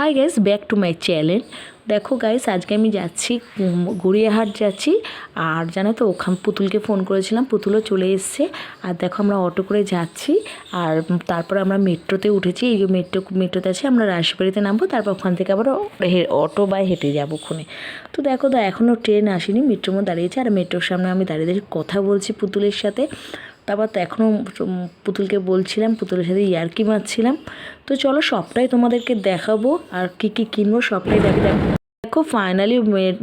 Hi guys back to my channel দেখো guys আজকে আমি যাচ্ছি গড়িয়াহাট যাচ্ছি। আর জানো তো, ওখান পুতুলকে ফোন করেছিলাম, পুতুলও চলে এসছে। আর দেখো আমরা অটো করে যাচ্ছি। আর তারপর আমরা মেট্রোতে উঠেছি। এই মেট্রো, মেট্রোতে আছে, আমরা রাজবাড়িতে নামবো। তারপর ওখান থেকে আবার অটো বা হেঁটে যাব ওখানে। তো দেখো, দা এখনও ট্রেন আসেনি, মেট্রোর মধ্যে দাঁড়িয়েছে। আর মেট্রোর সামনে আমি দাঁড়িয়ে দাঁড়িয়ে কথা বলছি পুতুলের সাথে। তারপর তো এখনও পুতুলকে বলছিলাম, পুতুলের সাথে ইয়ার্কি মারছিলাম। তো চলো সবটাই তোমাদেরকে দেখাবো আর কি কি কিনবো, সবটাই দেখে দেখো দেখো ফাইনালি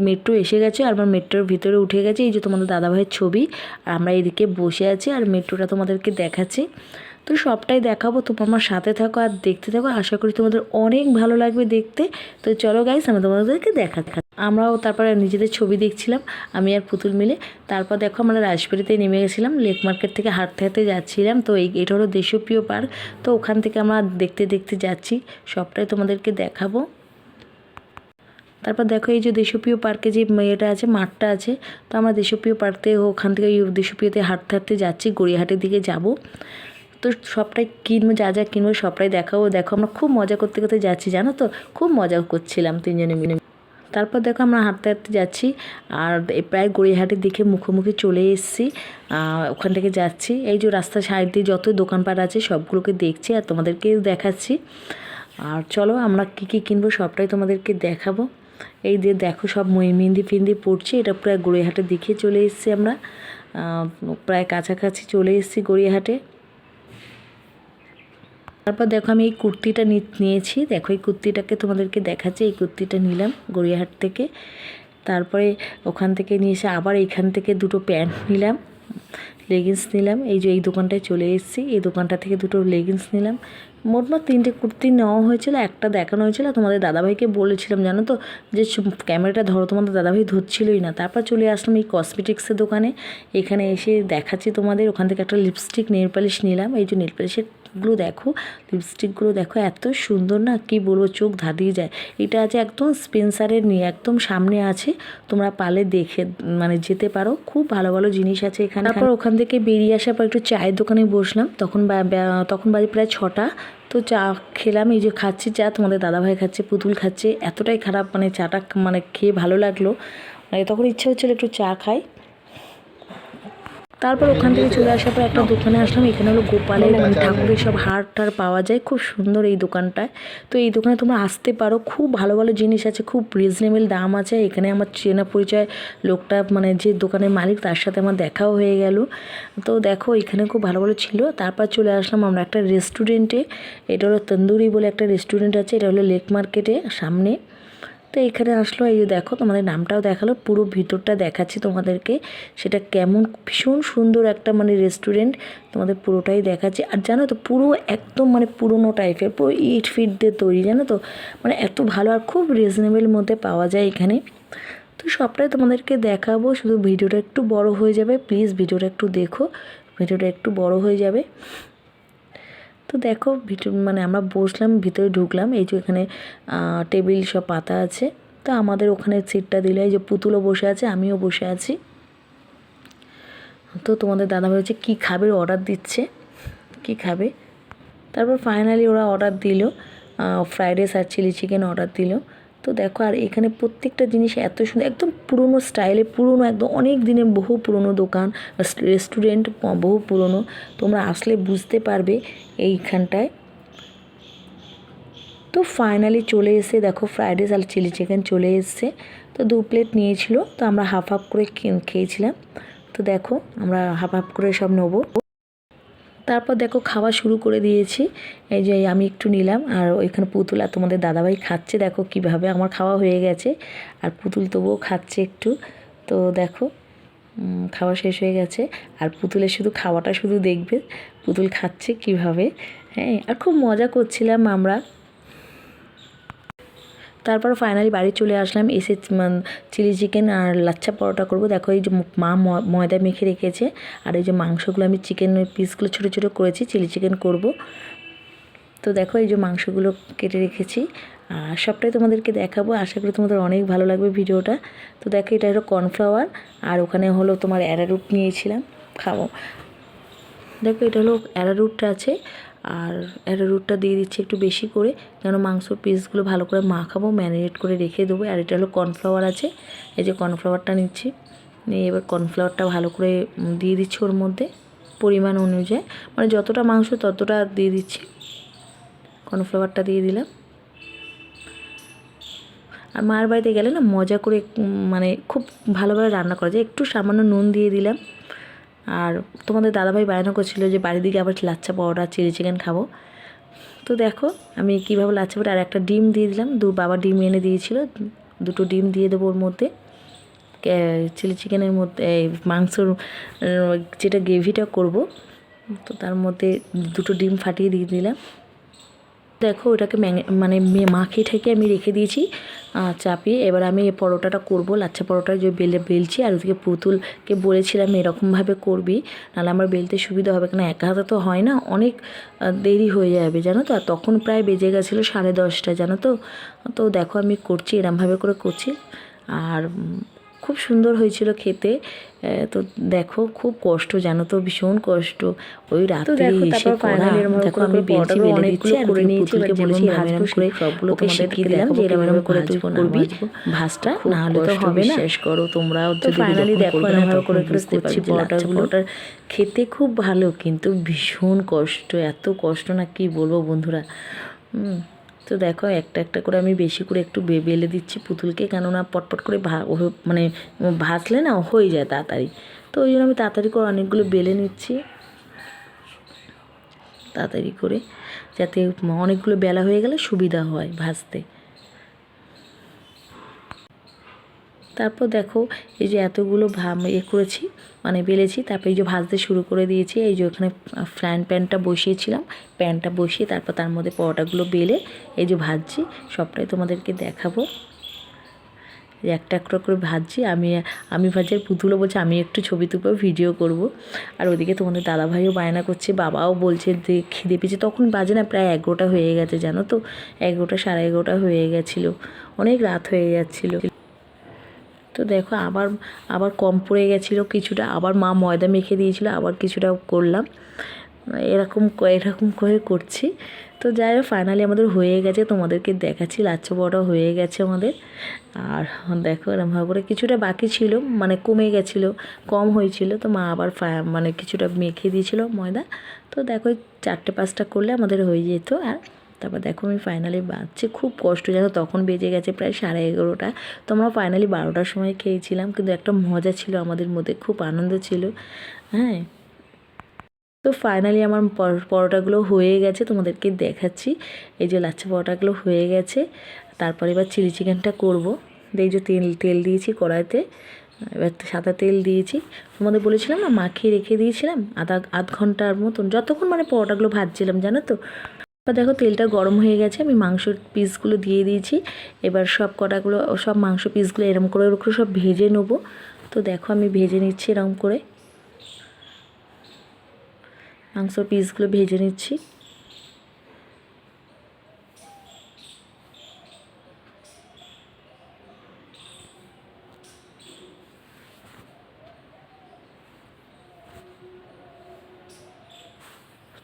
মেট্রো এসে গেছে আর আমার মেট্রোর ভিতরে উঠে গেছে, এই যে তোমাদের দাদাভাইয়ের ছবি। আর আমরা এদিকে বসে আছি আর মেট্রোটা তোমাদেরকে দেখাচ্ছি। তো সবটাই দেখাবো, তোমরা আমার সাথে থাকো আর দেখতে থাকো। আশা করি তোমাদের অনেক ভালো লাগবে দেখতে। তো চলো গাইস আমি তোমাদেরকে দেখা আমরাও তারপরে নিজেদের ছবি দেখছিলাম, আমি আর পুতুল মিলে। তারপর দেখো আমরা রাজবাড়িতে নেমে গেছিলাম, লেক মার্কেট থেকে হাঁটতে হাঁটতে যাচ্ছিলাম। তো এই, এটা হলো দেশপ্রিয় পার্ক। তো ওখান থেকে আমরা দেখতে দেখতে যাচ্ছি, সবটাই তোমাদেরকে দেখাবো। তারপর দেখো এই যে দেশপ্রিয় পার্কে যে মেয়েটা আছে, মাঠটা আছে, তো আমরা দেশপ্রিয় পার্কে ওখান থেকে এই দেশপ্রিয়তে হাঁটতে হাঁটতে যাচ্ছি, গড়িয়াহাটের দিকে যাব। তো সবটাই কিনবো, যা যা কিনবো সবটাই দেখাবো। দেখো আমরা খুব মজা করতে করতে যাচ্ছি, জানো তো? খুব মজা করছিলাম তিনজনে মিলে। তারপর দেখো আমরা হাঁটতে হাঁটতে যাচ্ছি, আর প্রায় গড়িয়াহাটের দিকে মুখোমুখি চলে এসেছি ওখান থেকে যাচ্ছি। এই যে রাস্তার সাইড দিয়ে যত দোকানপাট আছে সবগুলোকে দেখছি আর তোমাদেরকে দেখাচ্ছি। আর চলো আমরা কী কী কিনবো সবটাই তোমাদেরকে দেখাবো। এই যে দেখো সব মই, মেহেন্দি ফিন্দি পড়ছে, এটা প্রায় গড়িয়াহাটের দিকে চলে এসেছি আমরা। প্রায় কাছাকাছি চলে এসেছি গড়িয়াহাটে। তারপর দেখো আমি এই কুর্তিটা নিয়েছি। দেখো এই কুর্তিটাকে তোমাদেরকে দেখাচ্ছি। এই কুর্তিটা নিলাম গড়িয়াহাট থেকে। তারপরে ওখান থেকে নিয়ে এসে আবার এইখান থেকে দুটো প্যান্ট নিলাম, লেগিংস নিলাম। এই যে এই দোকানটায় চলে এসেছি। এই দোকানটা থেকে দুটো লেগিংস নিলাম। মোটমাট তিনটে কুর্তি নেওয়া হয়েছিল, একটা দেখানো হয়েছিল। তোমাদের দাদাভাইকে বলেছিলাম, জানো তো? যে ক্যামেরাটা ধরো, তোমাদের দাদাভাই ধরছিলই না। তারপর চলে আসলাম এই কসমেটিক্সের দোকানে। এখানে এসে দেখাচ্ছি তোমাদের। ওখান থেকে একটা লিপস্টিক নেল পালিশ নিলাম। এই যে নেল পালিশেরগুলো দেখো, লিপস্টিকগুলো দেখো এত সুন্দর না, কি বলব, চোখ ধাঁধিয়ে যায়। এটা আছে একদম স্পেন্সারের নিয়ে, একদম সামনে আছে, তোমরা পালে দেখে মানে যেতে পারো। খুব ভালো ভালো জিনিস আছে এখানে। তারপর ওখান থেকে বেরিয়ে আসার পর একটু চায়ের দোকানে বসলাম, তখন তখন বাজে প্রায় ছটা। তো চা খেলাম, এই যে খাচ্ছি চা, তোমাদের দাদাভাই খাচ্ছে, পুতুল খাচ্ছে, এতটাই খারাপ মানে চাটা মানে খেয়ে ভালো লাগল। মানে তখন ইচ্ছা হচ্ছিল একটু চা খাই। তারপর ওখান থেকে চলে আসার পর একটা দোকানে আসলাম, এখানে হলো গোপালের ঠাকুরের সব হার টার পাওয়া যায়, খুব সুন্দর এই দোকানটায়। তো এই দোকানে তোমরা আসতে পারো, খুব ভালো ভালো জিনিস আছে, খুব রিজনেবল দাম আছে। এখানে আমার চেনা পরিচয় লোকটা মানে যে দোকানের মালিক, তার সাথে আমার দেখাও হয়ে গেল। তো দেখো, এখানে খুব ভালো ভালো ছিল। তারপর চলে আসলাম আমরা একটা রেস্টুরেন্টে এটা হলো তন্দুরি বলে একটা রেস্টুরেন্ট আছে, এটা হলো লেক মার্কেটে, সামনে। তো এখানে আসলো, এই যে দেখো তোমাদের নামটাও দেখাল, পুরো ভিতরটা দেখাচ্ছি তোমাদেরকে। সেটা কেমন, ভীষণ সুন্দর একটা মানে রেস্টুরেন্ট তোমাদের পুরোটাই দেখাচ্ছি। আর জানো তো, পুরো একদম মানে পুরোনো টাইপের পুরো ইট ফিট দিয়ে তৈরি, জানো তো? মানে এত ভালো আর খুব রিজনেবল মধ্যে পাওয়া যায় এখানে। তো সবটাই তোমাদেরকে দেখাবো, শুধু ভিডিওটা একটু বড় হয়ে যাবে প্লিজ ভিডিওটা একটু দেখো, ভিডিওটা একটু বড় হয়ে যাবে। তো দেখো, ভিতর মানে আমরা বসলাম, ভিতরে ঢুকলাম, এই যে এখানে টেবিল সব পাতা আছে। তো আমাদের ওখানে সিটটা দিলে, এই যে পুতুলও বসে আছে, আমিও বসে আছি। তো তোমাদের দাদা হচ্ছে কী খাবে অর্ডার দিচ্ছে। কি খাবে? তারপর ফাইনালি ওরা অর্ডার দিল ফ্রাইড রাইস আর চিলি চিকেন অর্ডার দিল। তো দেখো, আর এখানে প্রত্যেকটা জিনিস এত সুন্দর, একদম পুরনো স্টাইলে পুরনো একদম অনেক দিনের বহু পুরনো দোকান রেস্টুরেন্ট বহু পুরনো। তোমরা আসলে বুঝতে পারবে এইখানটায়। তো ফাইনালি চলে এসে দেখো ফ্রাইড রাইস আর চিলি চিকেন চলে এসছে। তো দু প্লেট নিয়েছিল, তো আমরা হাফ হাফ করে খেয়েছিলাম। তো দেখো, আমরা হাফ হাফ করে সব নেব। তারপর দেখো খাওয়া শুরু করে দিয়েছি। এই যে আমি একটু নিলাম আর ওইখানে পুতুল আর তোমাদের দাদাভাই খাচ্ছে। দেখো কীভাবে আমার খাওয়া হয়ে গেছে আর পুতুল তবুও খাচ্ছে একটু। তো দেখো খাওয়া শেষ হয়ে গেছে। আর পুতুলের শুধু খাওয়াটা শুধু দেখবে, পুতুল খাচ্ছে কীভাবে। হ্যাঁ আর খুব মজা করছিলাম আমরা। তারপর ফাইনালি বাড়ি চলে আসলাম, এসে চিলি চিকেন আর লাচ্ছা পরোটা করব। দেখো এই যে মা ময়দা মেখে রেখেছে, আর এই যে মাংসগুলো আমি চিকেন পিসগুলো ছোটো ছোটো করেছি চিলি চিকেন করব। তো দেখো এই যে মাংসগুলো কেটে রেখেছি, আর সবটাই তোমাদেরকে দেখাবো। আশা করি তোমাদের অনেক ভালো লাগবে ভিডিওটা। তো দেখো এটা হলো কর্নফ্লাওয়ার আর ওখানে হলো তোমার অ্যারারুট নিয়েছিলাম, খাব। দেখো এটা হলো অ্যারারুটটা আছে আর অ্যারোরুটটা দিয়ে দিচ্ছি একটু বেশি করে যেন মাংস পিসগুলো ভালো করে মাখাবো ম্যারিনেট করে রেখে দেবো। আর এটা হলো কর্নফ্লাওয়ার আছে, এই যে কর্নফ্লাওয়ারটা নিচ্ছি। নিয়ে এবার কর্নফ্লাওয়ারটা ভালো করে দিয়ে দিচ্ছি ওর মধ্যে পরিমাণ অনুযায়ী। মানে যতটা মাংস ততটা দিয়ে দিচ্ছি। কর্নফ্লাওয়ারটা দিয়ে দিলাম। আর মায়ের বাড়িতে গেলে না মজা করে মানে খুব ভালোভাবে রান্না করা যায়। একটু সামান্য নুন দিয়ে দিলাম। আর তোমাদের দাদাভাই বায়না করছিল যে বাড়ির দিকে আবার লাচ্ছা পাউডার চিলি চিকেন খাব। তো দেখো, আমি কীভাবে লাচ্ছা পাউডার আর একটা ডিম দিয়ে দিলাম। দু বাবা ডিম এনে দিয়েছিল, দুটো ডিম দিয়ে দেবো ওর মধ্যে। চিলি চিকেনের মধ্যে মাংসর যেটা গ্রেভিটা করব, তো তার মধ্যে দুটো ডিম ফাটিয়ে দিয়ে দিলাম। দেখো, ওটাকে মানে মাখিয়ে ঠেকে আমি রেখে দিয়েছি। চাপিয়ে এবার আমি এই পরোটাটা করব। লাচ্ছা পরোটা যে বেলে, বেলছি আর ওদিকে পুতুলকে বলেছিলাম এরকমভাবে করবি, নাহলে আমার বেলতে সুবিধা হবে। কেন একা হাতে তো হয় না, অনেক দেরি হয়ে যাবে, জানো তো? আর তখন প্রায় বেজে গেছিল সাড়ে দশটা জানো তো? তো দেখো আমি করছি, এরমভাবে করে করছি। আর খুব সুন্দর হয়েছিল খেতে। তো দেখো খুব কষ্ট জানো তো ভীষণ কষ্ট। ওই রাতে এসে করা দেখো আমি বেলছি বেলে দিচ্ছি আর করে পুতুলকে বলেছি এরম এরম করে সবগুলো ওকে শিখিয়ে দিলাম যে এরম এরম করে তুই না করবি। ভাজটা না হলে তো হবে না। বিশ্বাস করো তোমরাও তো ফাইনালি দেখো করে বুঝতে পরোটাগুলো খেতে খুব ভালো কিন্তু ভীষণ কষ্ট এত কষ্ট না কি বলব বন্ধুরা। হুম, তো দেখো একটা একটা করে আমি বেশি করে একটু বেলে দিচ্ছি পুতুলকে, কেননা পটপট করে ভা মানে ভাসলে না হয়ে যায় তাড়াতাড়ি। তো ওই জন্য আমি তাড়াতাড়ি করে অনেকগুলো বেলে নিচ্ছি। তাড়াতাড়ি করে যাতে অনেকগুলো বেলা হয়ে গেলে সুবিধা হয় ভাজতে তারপর দেখো, এই যে এতগুলো ভা এ করেছি মানে বেলেছি, তারপর এই যে ভাজতে শুরু করে দিয়েছি, এই যে ওখানে ফ্রাইং প্যানটা বসিয়েছিলাম প্যানটা বসিয়ে তারপর তার মধ্যে পরোটাগুলো বেলে এই যে ভাজছি, সবটাই তোমাদেরকে দেখাবো। একটা একটা করে ভাজছি, আমি আমি ভাজি আর পুতুলও বলছে, আমি একটু ছবি তুলবো ভিডিও করব। আর ওদিকে তোমাদের দাদাভাইও বায়না করছে, বাবাও বলছে যে খিদে পেয়েছে। তখন বাজে না, প্রায় এগারোটা হয়ে গেছে, জানো তো? এগারোটা, সাড়ে এগারোটা হয়ে গেছিল, অনেক রাত হয়ে যাচ্ছিল। তো দেখো আবার আবার কম পড়ে গেছিল কিছুটা, আবার মা ময়দা মেখে দিয়েছিল, আবার কিছুটা করলাম। এরকম এরকম করে করছি। তো যাই হোক ফাইনালি আমাদের হয়ে গেছে, তোমাদেরকে দেখাচ্ছি, লাচ্ছা বড়া হয়ে গেছে আমাদের। আর দেখো এরকমভাবে করে কিছুটা বাকি ছিল মানে কমে গেছিল, কম হয়েছিল। তো মা আবার মানে কিছুটা মেখে দিয়েছিল ময়দা। তো দেখো, চারটে পাঁচটা করলে আমাদের হয়ে যেত। আর তারপর দেখো আমি ফাইনালি বাজছে, খুব কষ্ট যেন তখন বেজে গেছে প্রায় সাড়ে এগারোটা। তো আমরা ফাইনালি বারোটার সময় খেয়েছিলাম, কিন্তু একটা মজা ছিল আমাদের মধ্যে, খুব আনন্দ ছিল। হ্যাঁ? তো ফাইনালি আমার পর- পরোটাগুলো হয়ে গেছে, তোমাদেরকে দেখাচ্ছি। এই যে লাচ্ছা পরোটাগুলো হয়ে গেছে, তারপরে এবার চিলি চিকেনটা করব। এই যে তেল তেল দিয়েছি কড়াইতে, এবার সাদা তেল দিয়েছি। তোমাদের বলেছিলাম না, মাখিয়ে রেখে দিয়েছিলাম, আধা, আধ ঘণ্টার মতন, যতক্ষণ মানে পরোটাগুলো ভাজছিলাম, জানো তো? এবার দেখো তেলটা গরম হয়ে গেছে, আমি মাংসের পিসগুলো দিয়ে দিয়েছি। এবার সব কটাগুলো, সব মাংস পিসগুলো এরম করে ওরকম সব ভেজে নেব। তো দেখো আমি ভেজে নিচ্ছি এরম করে। মাংস পিসগুলো ভেজে নিচ্ছি।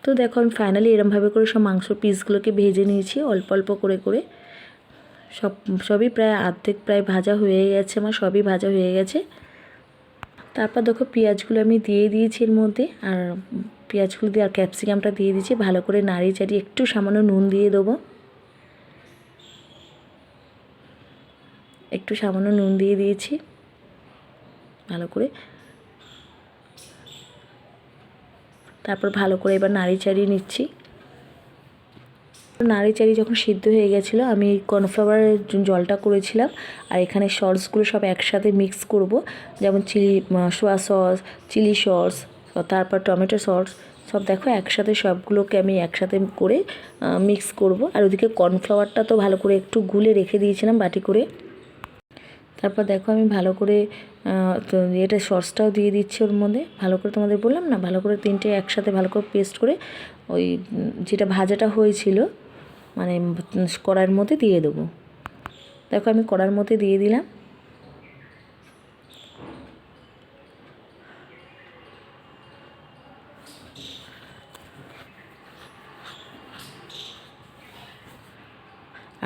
তো দেখো আমি ফাইনালি এরমভাবে করে সব মাংস পিসগুলোকে ভেজে নিয়েছি, অল্প অল্প করে করে। সব, সবই প্রায় অর্ধেক প্রায় ভাজা হয়ে গেছে আমার, সবই ভাজা হয়ে গেছে। তারপর দেখো পেঁয়াজগুলো আমি দিয়ে দিয়েছি এর মধ্যে, আর পেঁয়াজগুলো দিয়ে আর ক্যাপসিকামটা দিয়ে দিয়েছি, ভালো করে নাড়িয়ে চাড়িয়ে একটু সামান্য নুন দিয়ে দেবো। একটু সামান্য নুন দিয়ে দিয়েছি, ভালো করে। তারপর ভালো করে এবার নাড়ি চাড়িয়ে নিচ্ছি। নাড়ি চাড়ি যখন সিদ্ধ হয়ে গেছিল, আমি কর্নফ্লাওয়ারের জলটা করেছিলাম আর এখানে সসগুলো সব একসাথে মিক্স করব। যেমন chilli soya sauce, chilli sauce, তারপর টমেটো সস, সব দেখো একসাথে সবগুলোকে আমি একসাথে করে মিক্স করব। আর ওদিকে কর্নফ্লাওয়ারটা তো ভালো করে একটু গুলে রেখে দিয়েছিলাম বাটি করে। তারপর দেখো আমি ভালো করে তো এটা সসটাও দিয়ে দিচ্ছি ওর মধ্যে। ভালো করে তোমাদের বললাম না, ভালো করে তিনটে একসাথে ভালো করে পেস্ট করে ওই, যেটা ভাজাটা হয়েছিল মানে কড়ার মধ্যে দিয়ে দেবো। দেখো আমি কড়ার মধ্যে দিয়ে দিলাম।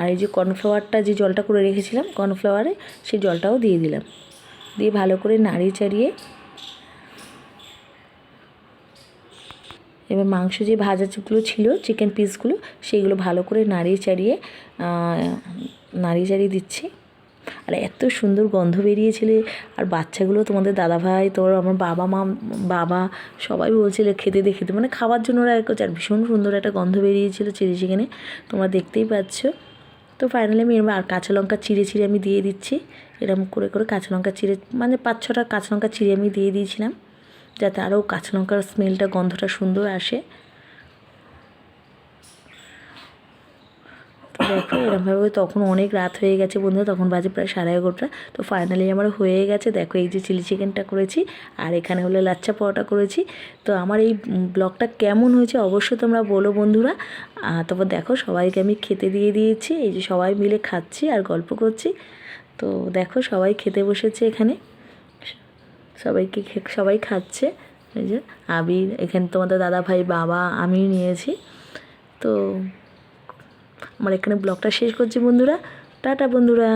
আর এই যে কর্নফ্লাওয়ারটা যে জলটা করে রেখেছিলাম কর্নফ্লাওয়ারে, সেই জলটাও দিয়ে দিলাম। দিয়ে ভালো করে নাড়িয়ে চাড়িয়ে এবার মাংস যে ভাজাগুলো ছিল চিকেন পিসগুলো সেইগুলো ভালো করে নাড়িয়ে চাড়িয়ে নাড়িয়ে চাড়িয়ে দিচ্ছি। আর এত সুন্দর গন্ধ বেরিয়েছিল। আর বাচ্চাগুলো তোমাদের দাদাভাই, তোর আমার বাবা মা, বাবা সবাই বলছিল খেতে দে, খেতে। মানে খাওয়ার জন্য ওরা এক ভীষণ সুন্দর একটা গন্ধ বেরিয়েছিল চিলি চিকেনে। তোমরা দেখতেই পাচ্ছ। তো ফাইনালি আমি এরম আর কাঁচা লঙ্কা চিড়ে চিড়ে আমি দিয়ে দিচ্ছি। এরকম করে করে কাঁচা লঙ্কা চিড়ে মানে পাঁচ ছটা কাঁচা লঙ্কা চিড়ে আমি দিয়ে দিয়েছিলাম। যাতে আরও কাঁচা লঙ্কার স্মেলটা গন্ধটা সুন্দর আসে। দেখো এরকমভাবে তখন অনেক রাত হয়ে গেছে বন্ধুরা, তখন বাজে প্রায় সাড়ে এগারোটা। তো ফাইনালি আমার হয়ে গেছে। দেখো, এই যে চিলি চিকেনটা করেছি, আর এখানে হলো লাচ্চা পরোটা করেছি। তো আমার এই ব্লগটা কেমন হয়েছে অবশ্যই তোমরা বলো বন্ধুরা। তারপর দেখো, সবাইকে আমি খেতে দিয়ে দিয়েছি। এই যে সবাই মিলে খাচ্ছি আর গল্প করছি। তো দেখো, সবাই খেতে বসেছে এখানে। সবাইকে সবাই খাচ্ছে। এই যে আবির, এখানে তোমাদের দাদা ভাই বাবা, আমিও নিয়েছি। তো আমার এখানে ব্লগটা শেষ করছি বন্ধুরা। টাটা বন্ধুরা।